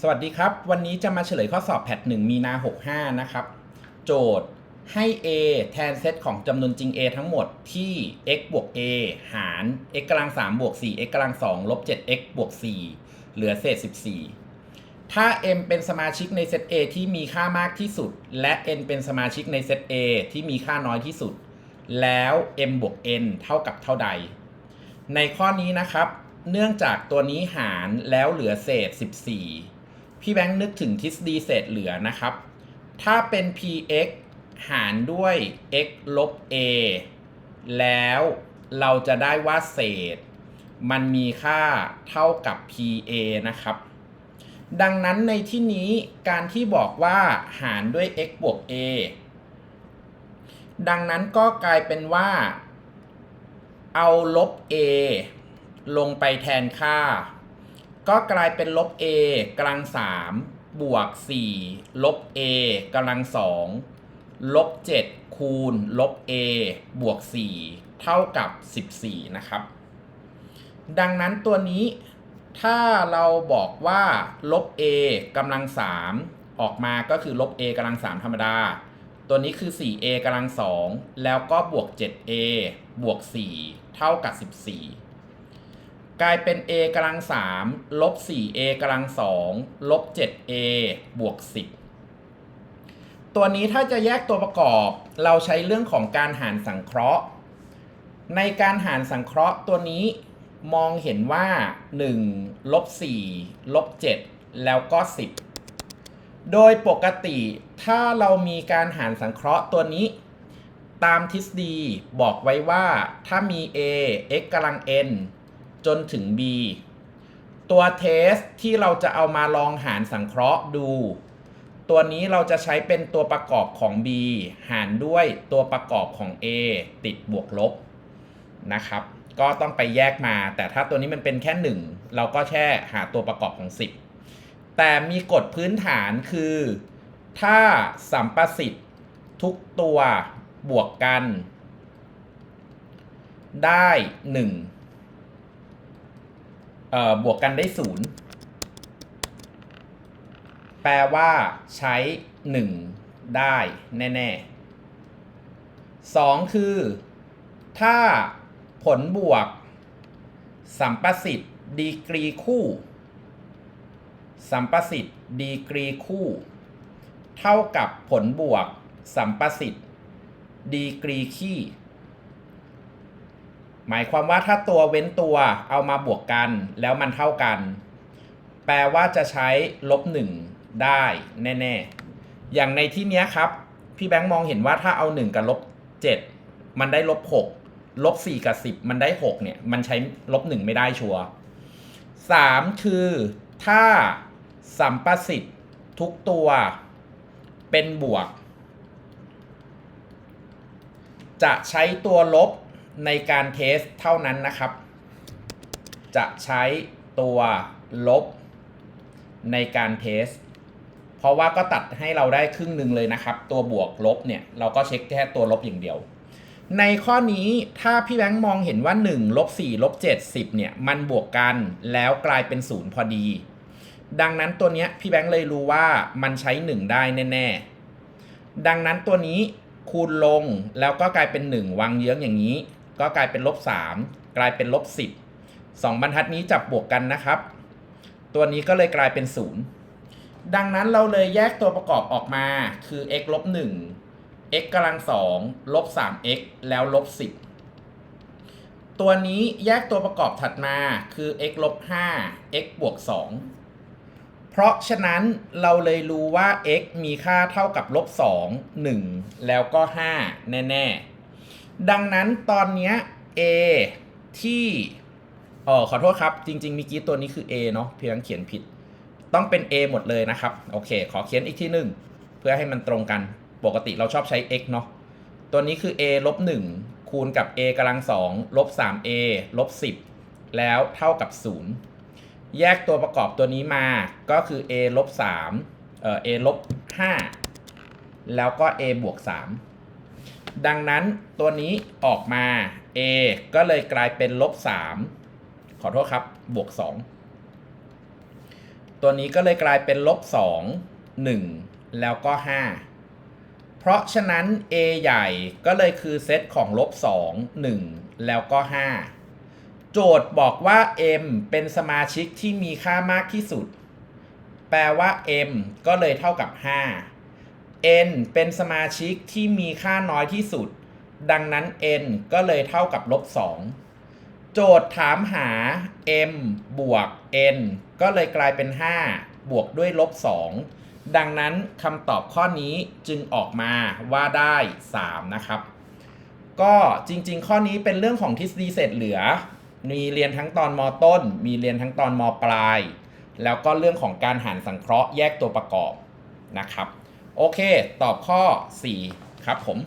สวัสดีครับ วันนี้จะมาเฉลยข้อสอบแพท1มีนา 65 นะครับ โจทย์ให้ a แทนเซตของจำนวนจริง a ทั้งหมดที่ x บวก a หาร x กำลัง3บวก4 x กำลัง2ลบ 7x บวก4เหลือเศษ 14 ถ้า m เป็นสมาชิกในเซต a ที่มีค่ามากที่สุด และ n เป็นสมาชิกในเซต a ที่มีค่าน้อยที่สุด แล้ว m บวก n เท่ากับเท่าใด ในข้อนี้นะครับ เนื่องจากตัวนี้หารแล้วเหลือเศษ 14 พี่แบงค์นึกถึงทฤษฎีเศษเหลือนะครับ ถ้าเป็น px หารด้วย x ลบ a แล้วเราจะได้ว่าเศษ มันมีค่าเท่ากับ pa นะครับ ดังนั้นในที่นี้การที่บอกว่าหารด้วย x บวก a ดังนั้นก็กลายเป็นว่า เอาลบ a ลงไปแทนค่า ก็กลายเป็นลบ a กำลัง3บวก4ลบ a กำลัง2ลบ7คูณลบ a บวก4เท่ากับ14นะครับ ดังนั้นตัวนี้ถ้าเราบอกว่าลบ a กำลัง3ออกมาก็คือลบ a กำลัง3ธรรมดา ตัวนี้คือ 4a กำลัง2แล้วก็บวก 7a บวก 4 เท่ากับ 14 กลายเป็น a กำลัง3ลบ 4a กำลัง2ลบ 7a บวก 10 ตัวนี้ถ้าจะแยกตัวประกอบเราใช้เรื่องของการหารสังเคราะห์ ในการหารสังเคราะห์ตัวนี้มองเห็นว่า1ลบ4ลบ 7 แล้วก็ 10 โดยปกติถ้าเรามีการหารสังเคราะห์ตัวนี้ ตามทฤษฎีบอกไว้ว่าถ้ามี a x กำลัง n จนถึง b ตัวเทสที่เราจะเอามาลองหารสังเคราะห์ดู ตัวนี้เราจะใช้เป็นตัวประกอบของ b หารด้วยตัวประกอบของ a ติดบวกลบนะครับ ก็ต้องไปแยกมา แต่ถ้าตัวนี้มันเป็นแค่ 1 เราก็แค่หาตัวประกอบของ 10 แต่มีกฎพื้นฐานคือ ถ้าสัมประสิทธิ์ทุกตัวบวกกัน ได้ 1 เอ่อบวกกันได้0แปลว่าใช้1ได้แน่ๆ2คือ ถ้าผลบวก สัมประสิทธิ์ดีกรีคู่ สัมประสิทธิ์ดีกรีคู่ เท่ากับผลบวก สัมประสิทธิ์ดีกรีคี่ หมายความว่าถ้าตัวเว้นตัวเอามาบวกกันแล้วมันเท่ากัน แปลว่าจะใช้ลบหนึ่งได้แน่ๆ อย่างในที่นี้ครับ พี่แบงค์มองเห็นว่าถ้าเอา 1 กับลบ7มันได้ลบ6ลบ4กับ 10 มันได้6เนี่ยมันใช้ลบ1ไม่ได้ชัวร์3คือถ้าสัมประสิทธิ์ทุกตัวเป็นบวก จะใช้ตัวลบ ในการเทสเท่านั้นนะครับ จะใช้ตัวลบในการเทส เพราะว่าก็ตัดให้เราได้ครึ่งหนึ่งเลยนะครับ ตัวบวกลบเนี่ยเราก็เช็คแค่ตัวลบอย่างเดียว ในข้อนี้ถ้าพี่แบงค์มองเห็นว่า1ลบ4ลบ7 10เนี่ยมันบวกกันแล้วกลายเป็นศูนย์พอดี ดังนั้นตัวเนี้ยพี่แบงค์เลยรู้ว่ามันใช้ 1 ได้แน่ๆ ดังนั้นตัวนี้คูณลงแล้วก็กลายเป็น 1 วางเยื้องอย่างนี้ ก็กลายเป็นลบ3กลายเป็นลบ10 2 บรรทัดนี้จับบวกกันนะครับ ตัวนี้ก็เลยกลายเป็น 0 ดังนั้นเราเลยแยกตัวประกอบออกมาคือ x ลบ1 x กำลัง2ลบ 3x แล้วลบ 10 ตัวนี้แยกตัวประกอบถัดมาคือ x ลบ5 x บวก 2 เพราะฉะนั้นเราเลยรู้ว่า x มีค่าเท่ากับลบ2 1 แล้วก็ 5 แน่ ๆ ดังนั้นตอนเนี้ย a ที่เออขอโทษครับ จริงๆมื่อกี้ตัวนี้คือ a เนาะเพียงเขียนผิด ต้องเป็น a หมดเลยนะครับ โอเค ขอเขียนอีกที่หนึ่งเพื่อให้มันตรงกันปกติเราชอบใช้ x เนาะตัวนี้คือ a ลบ1คูณกับ a กำลัง2ลบ 3a ลบ 10 แล้วเท่ากับ 0 แยกตัวประกอบตัวนี้มาก็คือ a ลบ3เอ่อ a ลบ5แล้วก็ a บวก3 ดังนั้นตัวนี้ออกมา a ก็เลยกลายเป็นลบ3ขอโทษครับ บวก 2 ตัวนี้ก็เลยกลายเป็นลบ2 1 แล้วก็ 5 เพราะฉะนั้น A ใหญ่ก็เลยคือเซตของลบ2 1 แล้วก็ 5 โจทย์บอกว่า M เป็นสมาชิกที่มีค่ามากที่สุด แปลว่า M ก็เลยเท่ากับ 5 N เป็นสมาชิกที่มีค่าน้อยที่สุด ดังนั้น N ก็เลยเท่ากับลบ 2 โจทย์ถามหา m บวก n ก็เลยกลายเป็น 5 บวกด้วยลบ 2 ดังนั้นคำตอบข้อนี้จึงออกมาว่าได้ 3 นะครับ ก็จริงๆ ข้อนี้เป็นเรื่องของทฤษฎีเศษเหลือ มีเรียนทั้งตอนมต้น มีเรียนทั้งตอนมปลาย แล้วก็เรื่องของการหารสังเคราะห์แยกตัวประกอบนะครับ โอเค ตอบข้อ 4 ครับผม